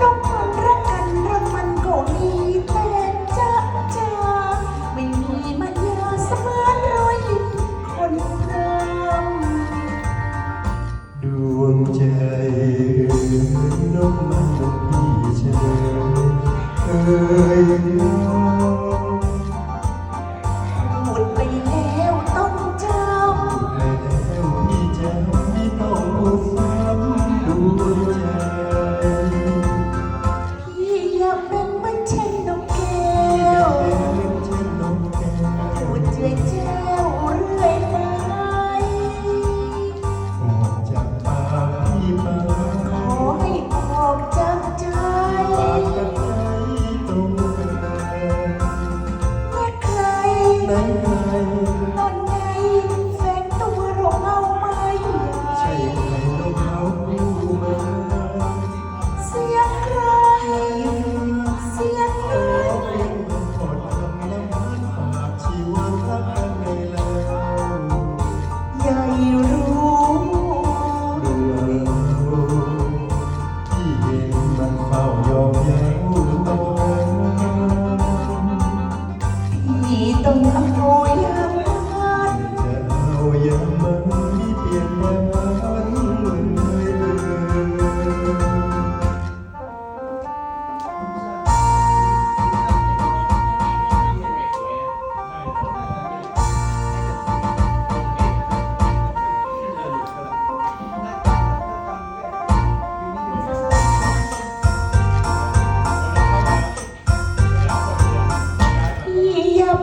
น้องครักกันรักมันก็มีแต่จะจะไม่มีมันยาสมานรยคนพรำดวงใจนกมันพี่เเอ่ย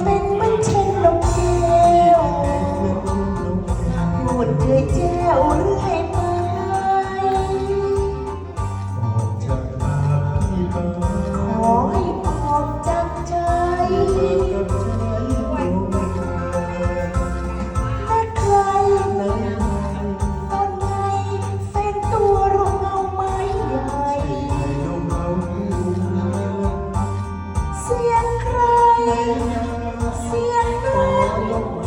เป็นเหมือนเช่นนกแก้วหมุเจือยแจวเรื่อยไป ขอให้ออกจากใจ ถ้าใครต้นไม้เส้นตัวราเงาไม้ใหญ่ เสียงใคร เสียหาย